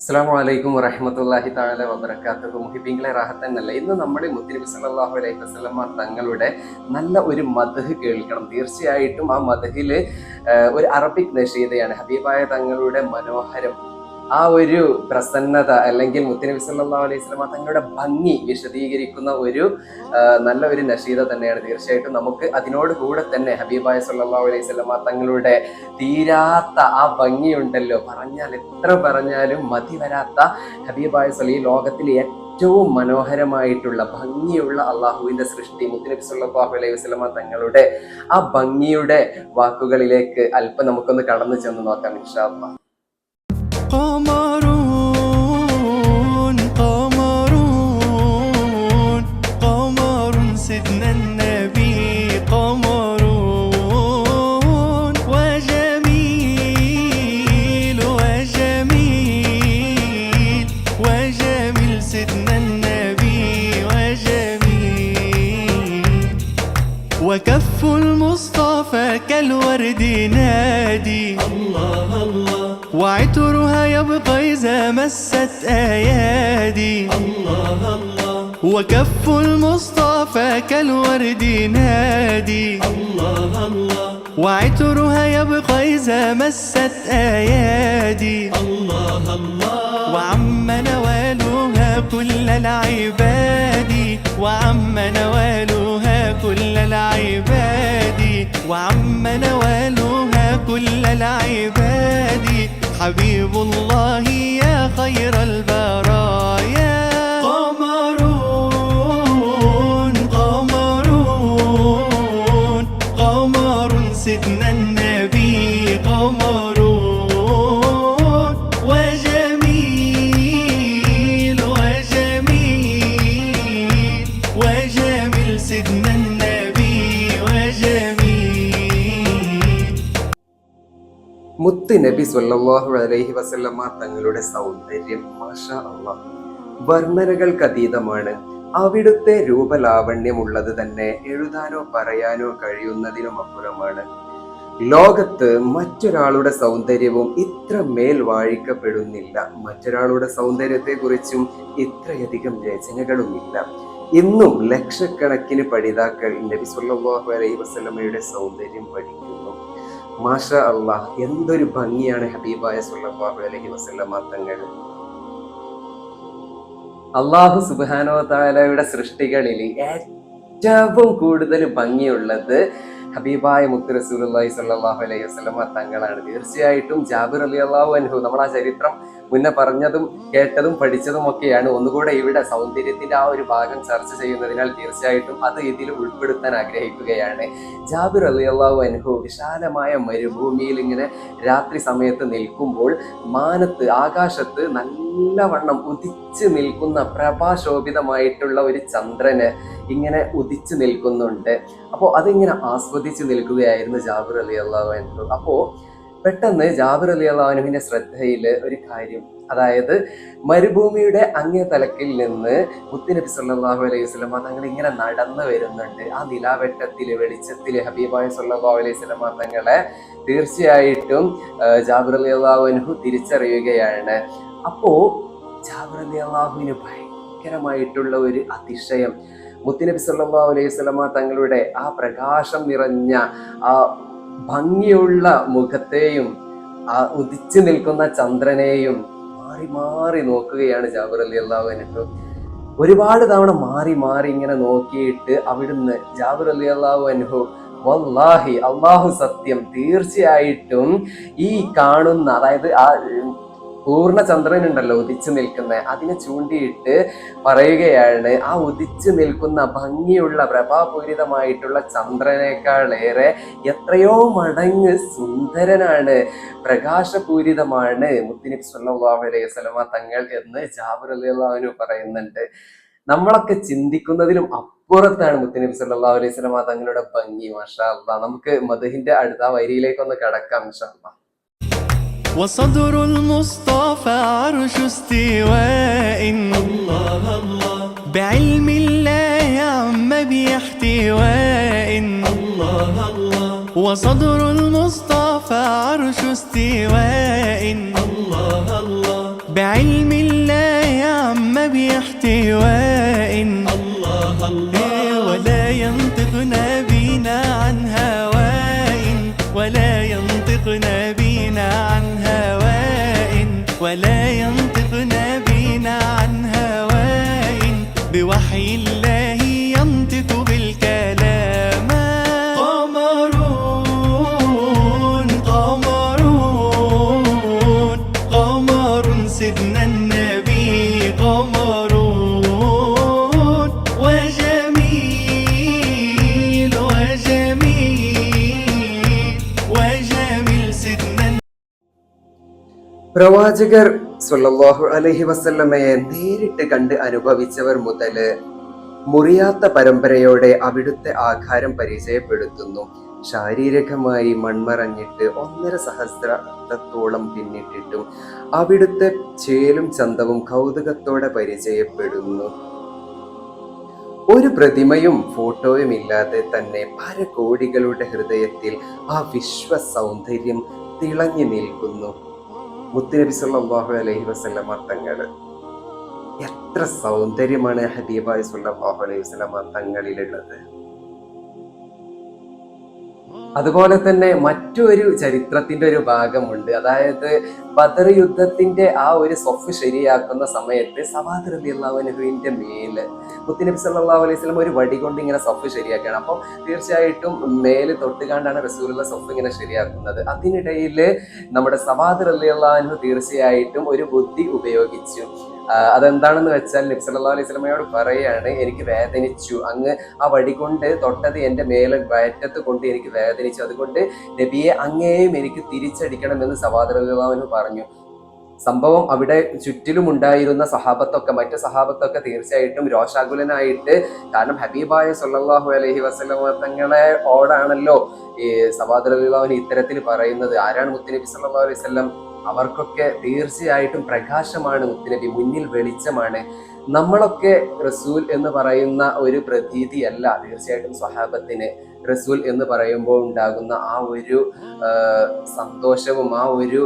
അസ്സാം വലൈക്കും വറഹമത്തല്ലാഹി താല വബർക്കാത്തു മുഹിബിങ്ങളെ റാഹത്തന്നല്ല ഇന്ന് നമ്മുടെ മുത്തനബി അലൈഹി വസ്ലമ തങ്ങളുടെ നല്ല ഒരു മദഹ് കേൾക്കണം. തീർച്ചയായിട്ടും ആ മദഹിൽ ഒരു അറബിക് നഷീതയാണ് ഹബീബായ തങ്ങളുടെ മനോഹരം ആ ഒരു പ്രസന്നത അല്ലെങ്കിൽ മുത്തനബി സല്ലല്ലാഹു അലൈഹി വസല്ലമ തങ്ങളുടെ ഭംഗി വിശദീകരിക്കുന്ന ഒരു നല്ല ഒരു നഷീദ തന്നെയാണ്. തീർച്ചയായിട്ടും നമുക്ക് അതിനോട് കൂടെ തന്നെ ഹബീബായ സല്ലല്ലാഹു അലൈഹി വസല്ലമ തങ്ങളുടെ തീരാത്ത ആ ഭംഗിയുണ്ടല്ലോ. പറഞ്ഞാൽ എത്ര പറഞ്ഞാലും മതി വരാത്ത ഹബീബായ സലി ലോകത്തിലെ ഏറ്റവും മനോഹരമായിട്ടുള്ള ഭംഗിയുള്ള അള്ളാഹുവിന്റെ സൃഷ്ടി മുത്തനബി സല്ലല്ലാഹു അലൈഹി വസല്ലമ തങ്ങളുടെ ആ ഭംഗിയുടെ വാക്കുകളിലേക്ക് അല്പം നമുക്കൊന്ന് കടന്നു ചെന്ന് നോക്കാം ഇൻഷാ അല്ലാ আমার وكف المصطفى كالورد نادي. الله الله. وعطرها يبقى إذا مست أيادي. الله الله. وكف المصطفى كالورد نادي. الله الله. وعطرها يبقى إذا مست أيادي. الله الله. وعم نوالها كل العباد. وعم نوالها كل العباد. وعم نوالها كل العباد. حبيب الله يا خير البرايا. മുത്ത് നബി സല്ലാഹു അലൈഹി വസല്ലമ തങ്ങളുടെ സൗന്ദര്യം വർണനകൾക്ക് അതീതമാണ് അവിടുത്തെ രൂപലാവണ്യമുള്ളത് തന്നെ എഴുതാനോ പറയാനോ കഴിയുന്നതിനും അപ്പുറമാണ്. ലോകത്ത് മറ്റൊരാളുടെ സൗന്ദര്യവും ഇത്ര മേൽ വാഴിക്കപ്പെടുന്നില്ല മറ്റൊരാളുടെ സൗന്ദര്യത്തെക്കുറിച്ചും ഇത്രയധികം രചനകളുമില്ല. ഇന്നും ലക്ഷക്കണക്കിന് പഠിതാക്കൾ നബി സല്ലാഹു അലൈഹി വസല്ലമയുടെ സൗന്ദര്യം പഠിക്കുന്നു. മാഷ അള്ളാഹ് എന്തൊരു ഭംഗിയാണ് ഹബീബായ സല്ലല്ലാഹു അലൈഹി വസല്ലമ തങ്ങൾ. അള്ളാഹു സുബാനോ താലയുടെ സൃഷ്ടികളിൽ ഏറ്റവും കൂടുതൽ ഭംഗിയുള്ളത് ഹബീബായ മുത്ത് റസൂലി സല്ലാഹു അലൈഹി വസ്ലമ തങ്ങളാണ്. തീർച്ചയായിട്ടും ജാബിർ അലി അള്ളാഹു അൻഹു നമ്മൾ ആ ചരിത്രം മുന്നേ പറഞ്ഞതും കേട്ടതും പഠിച്ചതും ഒക്കെയാണ് ഒന്നുകൂടെ ഇവിടെ സൗന്ദര്യത്തിന്റെ ആ ഒരു ഭാഗം ചർച്ച ചെയ്യുന്നതിനാൽ തീർച്ചയായിട്ടും അത് ഇതിൽ ഉൾപ്പെടുത്താൻ ആഗ്രഹിക്കുകയാണ്. ജാബിർ അലി അള്ളാഹു അനുഭവ വിശാലമായ മരുഭൂമിയിൽ ഇങ്ങനെ രാത്രി സമയത്ത് നിൽക്കുമ്പോൾ മാനത്ത് ആകാശത്ത് നല്ലവണ്ണം ഉദിച്ച് നിൽക്കുന്ന പ്രഭാശോഭിതമായിട്ടുള്ള ഒരു ചന്ദ്രന് ഇങ്ങനെ ഉദിച്ച് നിൽക്കുന്നുണ്ട്. അപ്പോൾ അതിങ്ങനെ ആസ്വദിച്ച് നിൽക്കുകയായിരുന്നു ജാബിർ അലി അള്ളാഹു അൻഹു. അപ്പോൾ പെട്ടെന്ന് ജാബിർ അലി അള്ളാഹുവിന്റെ ശ്രദ്ധയിൽ ഒരു കാര്യം അതായത് മരുഭൂമിയുടെ അങ്ങേ തലക്കിൽ നിന്ന് മുത്തുനബി സല്ലാഹു അലൈഹി വസല്ലമ തങ്ങൾ ഇങ്ങനെ നടന്നു വരുന്നുണ്ട്. ആ നിലാവെട്ടത്തിൽ വെളിച്ചത്തിൽ ഹബീബായ സല്ലാഹു അലൈഹി വസല്ലമ തങ്ങളെ തീർച്ചയായിട്ടും ജാബിർ അലി അള്ളാഹുനഹു തിരിച്ചറിയുകയാണ്. അപ്പോൾ ജാബിർ അലി അള്ളാഹുവിന് ഭയങ്കരമായിട്ടുള്ള ഒരു അതിശയം. മുത്തുനബി സല്ലാഹു അലൈഹി വസല്ലമ തങ്ങളുടെ ആ പ്രകാശം നിറഞ്ഞ ആ ഭംഗിയുള്ള മുഖത്തെയും ആ ഉദിച്ചു നിൽക്കുന്ന ചന്ദ്രനെയും മാറി മാറി നോക്കുകയാണ് ജാബിർ അലി അള്ളാഹു അനുഭവം ഒരുപാട് തവണ മാറി മാറി ഇങ്ങനെ നോക്കിയിട്ട് അവിടുന്ന് ജാബിർ അലി അള്ളാഹു അൻഹു വല്ലാഹി അള്ളാഹു സത്യം തീർച്ചയായിട്ടും ഈ കാണുന്ന അതായത് ആ ഉം, പൂർണ ചന്ദ്രൻ ഉണ്ടല്ലോ ഉദിച്ചു നിൽക്കുന്ന. അതിനെ ചൂണ്ടിയിട്ട് പറയുകയാണ് ആ ഉദിച്ചു നിൽക്കുന്ന ഭംഗിയുള്ള പ്രഭാപൂരിതമായിട്ടുള്ള ചന്ദ്രനേക്കാളേറെ എത്രയോ മടങ്ങ് സുന്ദരനാണ് പ്രകാശപൂരിതമാണ്. മുത്തിനിബ് സല്ലല്ലാഹു അലൈഹി വസല്ലമ തങ്ങൾ എന്ന് ജാബിർ അലിഹു പറയുന്നുണ്ട്. നമ്മളൊക്കെ ചിന്തിക്കുന്നതിലും അപ്പുറത്താണ് മുത്തനബി സല്ലാ അലൈഹി സ്വലമ തങ്ങളുടെ ഭംഗി മഷാ നമുക്ക് മധുഹിന്റെ അടുത്ത വരിയിലേക്കൊന്ന് കടക്കാം ഇൻഷാ وصدر المصطفى عرش استواء. الله الله بعلم الله عم باحتواء. الله الله وصدر المصطفى عرش استواء. الله الله بعلم الله عم بيحتي وائن الله الله ولا ينطق نبينا عن പ്രവാചകർ സുല്ലാഹു അലഹി വസല്ലമയെ നേരിട്ട് കണ്ട് അനുഭവിച്ചവർ മുതൽ മുറിയാത്ത പരമ്പരയോടെ അവിടുത്തെ ആഘാരം പരിചയപ്പെടുത്തുന്നു. ശാരീരികമായി മൺമറഞ്ഞിട്ട് ഒന്നര സഹസ്രത്തോളം പിന്നിട്ടിട്ടും അവിടുത്തെ ചേലും ചന്തവും കൗതുകത്തോടെ പരിചയപ്പെടുന്നു. ഒരു പ്രതിമയും ഫോട്ടോയും ഇല്ലാതെ തന്നെ പല കോടികളുടെ ഹൃദയത്തിൽ ആ വിശ്വ സൗന്ദര്യം തിളങ്ങി നിൽക്കുന്നു. മുത്തുനബി സല്ലല്ലാഹു അലൈഹി വസ്ലമ തങ്ങൾ എത്ര സൗന്ദര്യമാണ് ഹബീബായ് സല്ലല്ലാഹു അലൈഹി വസ്ലമ തങ്ങളിലുള്ളത്. അതുപോലെ തന്നെ മറ്റൊരു ചരിത്രത്തിന്റെ ഒരു ഭാഗമുണ്ട്. അതായത് ബദർ യുദ്ധത്തിന്റെ ആ ഒരു സ്വഫ് ശരിയാക്കുന്ന സമയത്ത് സവാദ് റബി അള്ളാഹുവിന്റെ മേൽ മുത്തുനബി സല്ലല്ലാഹു അലൈഹി സ്വലം ഒരു വടി കൊണ്ട് ഇങ്ങനെ സ്വഫ് ശരിയാക്കുകയാണ്. അപ്പോൾ തീർച്ചയായിട്ടും മേൽ തൊട്ടുകാണ്ടാണ് റസൂലുള്ള സ്വഫ് ഇങ്ങനെ ശരിയാക്കുന്നത്. അതിനിടയിൽ നമ്മുടെ സവാദ് റബി അള്ളാഹു തീർച്ചയായിട്ടും ഒരു ബുദ്ധി ഉപയോഗിച്ചു. അതെന്താണെന്ന് വെച്ചാൽ നബ്സ് അല്ലാ അലൈഹി സ്വലമയോട് പറയുകയാണ് എനിക്ക് വേദനിച്ചു. അങ്ങ് ആ വടി കൊണ്ട് തൊട്ടത് എന്റെ മേലെ വയറ്റത്ത് കൊണ്ട് എനിക്ക് വേദനിച്ചു. അതുകൊണ്ട് നബിയെ അങ്ങേയും എനിക്ക് തിരിച്ചടിക്കണമെന്ന് റളിയല്ലാഹു പറഞ്ഞു. സംഭവം അവിടെ ചുറ്റിലും ഉണ്ടായിരുന്ന സഹാബത്തൊക്കെ മറ്റു സഹാബത്തൊക്കെ തീർച്ചയായിട്ടും രോഷാകുലനായിട്ട്. കാരണം ഹബീബായ സുല്ലാഹു അലഹി വസ്ലങ്ങളെ ഓടാണല്ലോ ഈ സവാദർ ഇത്തരത്തിൽ പറയുന്നത്. ആരാണ് മുത്തനബി സല്ലാ അലൈഹി വസല്ലം? അവർക്കൊക്കെ തീർച്ചയായിട്ടും പ്രകാശമാണ് മുത്തുനബി മുന്നിൽ വെളിച്ചമാണ്. നമ്മളൊക്കെ റസൂൽ എന്ന് പറയുന്ന ഒരു പ്രതീതിയല്ല. തീർച്ചയായിട്ടും സ്വഹാബത്തിന് റസൂൽ എന്ന് പറയുമ്പോൾ ഉണ്ടാകുന്ന ആ ഒരു സന്തോഷവും ആ ഒരു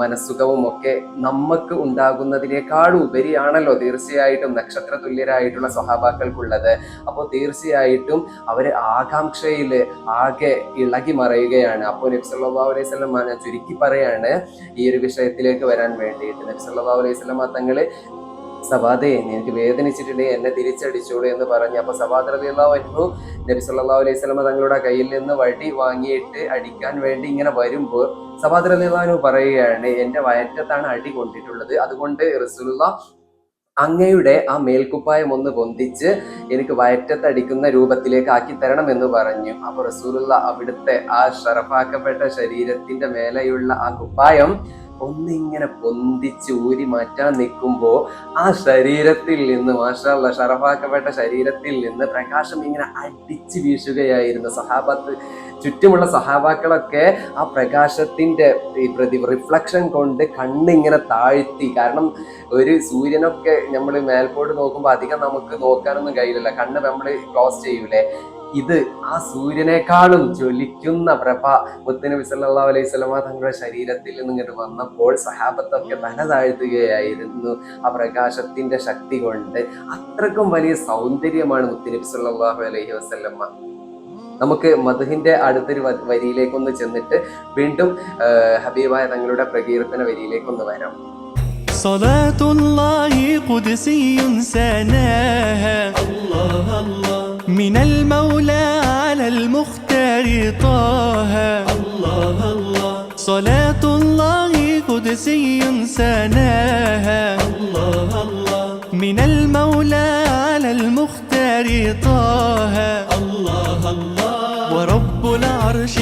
മനസ്സുഖവും ഒക്കെ നമുക്ക് ഉണ്ടാകുന്നതിനേക്കാൾ ഉപരിയാണല്ലോ തീർച്ചയായിട്ടും നക്ഷത്ര തുല്യരായിട്ടുള്ള സ്വഹാബാക്കൾക്കുള്ളത്. അപ്പോൾ തീർച്ചയായിട്ടും അവർ ആകാംക്ഷയിൽ ആകെ ഇളകി മറയുകയാണ്. അപ്പോൾ നബി സല്ലല്ലാഹു അലൈഹി ഞാൻ ചുരുക്കി പറയാണ് ഈ ഒരു വിഷയത്തിലേക്ക് വരാൻ വേണ്ടിയിട്ട്. നബി സല്ലല്ലാഹു അലൈഹി വസല്ലം തങ്ങൾ സവാദേ നിനക്ക് വേദനിച്ചിട്ടുണ്ട് എന്നെ തിരിച്ചടിച്ചോളൂ എന്ന് പറഞ്ഞു. അപ്പൊ സവാദ് അള്ളാഹു അൻഹു നബി സല്ലാ അലൈഹി സ്വലമ തങ്ങളുടെ കയ്യിൽ നിന്ന് വടി വാങ്ങിയിട്ട് അടിക്കാൻ വേണ്ടി ഇങ്ങനെ വരുമ്പോൾ സവാദ് റബി അള്ളാഹു പറയുകയാണ് എന്റെ വയറ്റത്താണ് അടി കൊണ്ടിട്ടുള്ളത്. അതുകൊണ്ട് റസൂലുള്ള അങ്ങയുടെ ആ മേൽക്കുപ്പായം ഒന്ന് പൊന്തിച്ച് എനിക്ക് വയറ്റത്തടിക്കുന്ന രൂപത്തിലേക്ക് ആക്കി തരണം എന്ന് പറഞ്ഞു. അപ്പൊ റസൂലുള്ള അവിടുത്തെ ആ ഷറഫാക്കപ്പെട്ട ശരീരത്തിന്റെ മേലെയുള്ള ആ കുപ്പായം ഒന്നിങ്ങനെ പൊന്തിച്ച് ഊരി മാറ്റാൻ നിൽക്കുമ്പോൾ ആ ശരീരത്തിൽ നിന്ന് മാഷാള്ള ഷറഫാക്കപ്പെട്ട ശരീരത്തിൽ നിന്ന് പ്രകാശം ഇങ്ങനെ അടിച്ചു വീശുകയായിരുന്നു. സഹാബത്ത് ചുറ്റുമുള്ള സഹാബാക്കളൊക്കെ ആ പ്രകാശത്തിന്റെ ഈ പ്രതി റിഫ്ലക്ഷൻ കൊണ്ട് കണ്ണിങ്ങനെ താഴ്ത്തി. കാരണം ഒരു സൂര്യനൊക്കെ നമ്മൾ മേൽപോട്ട് നോക്കുമ്പോൾ അധികം നമുക്ക് നോക്കാനൊന്നും കഴിയില്ല കണ്ണ് നമ്മൾ ക്ലോസ് ചെയ്യൂലേ. ഇത് ആ സൂര്യനേക്കാളും ജ്വലിക്കുന്ന പ്രഭ മുത്തനബി സല്ലല്ലാഹു അലൈഹി സ്വലമ തങ്ങളുടെ ശരീരത്തിൽ നിന്ന് ഇങ്ങോട്ട് വന്നപ്പോൾ സഹാബത്തൊക്കെ തല താഴ്ത്തുകയായിരുന്നു ആ പ്രകാശത്തിന്റെ ശക്തി കൊണ്ട് അത്രക്കും വലിയ സൗന്ദര്യമാണ് മുത്തനബി സല്ലല്ലാഹു അലൈഹി വസല്ലമ്മ നമുക്ക് മധുഹിന്റെ അടുത്തൊരു വ- വരിയിലേക്കൊന്ന് ചെന്നിട്ട് വീണ്ടും ആ, ഹബീബായ തങ്ങളുടെ പ്രകീർത്തന വരിയിലേക്കൊന്ന് വരാം صلاة الله قدسي سناها الله الله من المولى على المختار طه. الله الله. صلاة الله قدسي سناها. الله الله. من المولى على المختار طه. الله الله. ورب العرش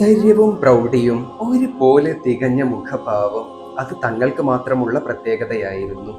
സൗന്ദര്യവും പ്രൗഢിയും ഒരുപോലെ തികഞ്ഞ മുഖഭാവം അത് തങ്ങൾക്ക് മാത്രമുള്ള പ്രത്യേകതയായിരുന്നു.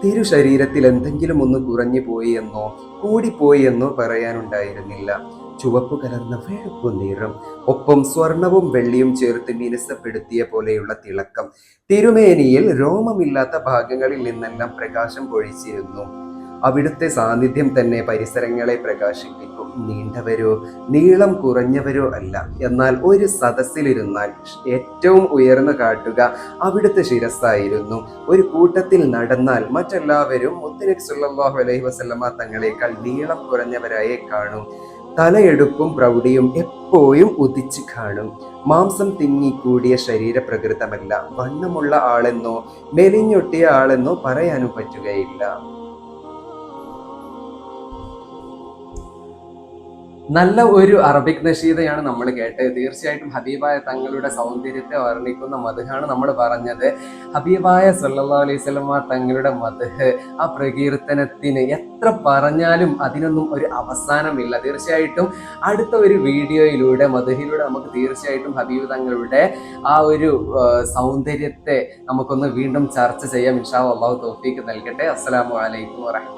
തിരു ശരീരത്തിൽ എന്തെങ്കിലും ഒന്ന് കുറഞ്ഞു പോയി എന്നോ കൂടിപ്പോയി എന്നോ പറയാനുണ്ടായിരുന്നില്ല. ചുവപ്പ് കലർന്ന വെളുപ്പു നിറം ഒപ്പം സ്വർണവും വെള്ളിയും ചേർത്ത് മിനുസപ്പെടുത്തിയ പോലെയുള്ള തിളക്കം. തിരുമേനിയിൽ രോമമില്ലാത്ത ഭാഗങ്ങളിൽ നിന്നെല്ലാം പ്രകാശം പൊഴിച്ചിരുന്നു. അവിടുത്തെ സാന്നിധ്യം തന്നെ പരിസരങ്ങളെ പ്രകാശിപ്പിക്കും. നീണ്ടവരോ നീളം കുറഞ്ഞവരോ അല്ല. എന്നാൽ ഒരു സദസ്സിലിരുന്നാൽ ഏറ്റവും ഉയർന്നു കാട്ടുക അവിടുത്തെ ശിരസ്സായിരുന്നു. ഒരു കൂട്ടത്തിൽ നടന്നാൽ മറ്റെല്ലാവരും മുത്തനബി സുല്ലാഹു അലൈഹി വസല്ലമ തങ്ങളെക്കാൾ നീളം കുറഞ്ഞവരായി കാണും. തലയെടുപ്പും പ്രൗഢിയും എപ്പോഴും ഉദിച്ചു കാണും. മാംസം തിങ്ങിക്കൂടിയ ശരീരപ്രകൃതമല്ല. വണ്ണമുള്ള ആളെന്നോ മെലിഞ്ഞൊട്ടിയ ആളെന്നോ പറയാനും പറ്റുകയില്ല. നല്ല ഒരു അറബിക് നഷീദയാണ് നമ്മൾ കേട്ടത്. തീർച്ചയായിട്ടും ഹബീബായ തങ്ങളുടെ സൗന്ദര്യത്തെ വർണിക്കുന്ന മധുഹാണ് നമ്മൾ പറഞ്ഞത്. ഹബീബായ സല്ലാ അലൈഹി സ്വലമ തങ്ങളുടെ മധുഹ് ആ പ്രകീർത്തനത്തിന് എത്ര പറഞ്ഞാലും അതിനൊന്നും ഒരു അവസാനമില്ല. തീർച്ചയായിട്ടും അടുത്ത ഒരു വീഡിയോയിലൂടെ മധുഹിലൂടെ നമുക്ക് തീർച്ചയായിട്ടും ഹബീബ് തങ്ങളുടെ ആ ഒരു സൗന്ദര്യത്തെ നമുക്കൊന്ന് വീണ്ടും ചർച്ച ചെയ്യാം. ഇൻഷാ അള്ളാഹു തോഫിക്ക് നൽകട്ടെ. അസ്സാം വലൈക്കും വറഹ്മത്തുള്ളാഹി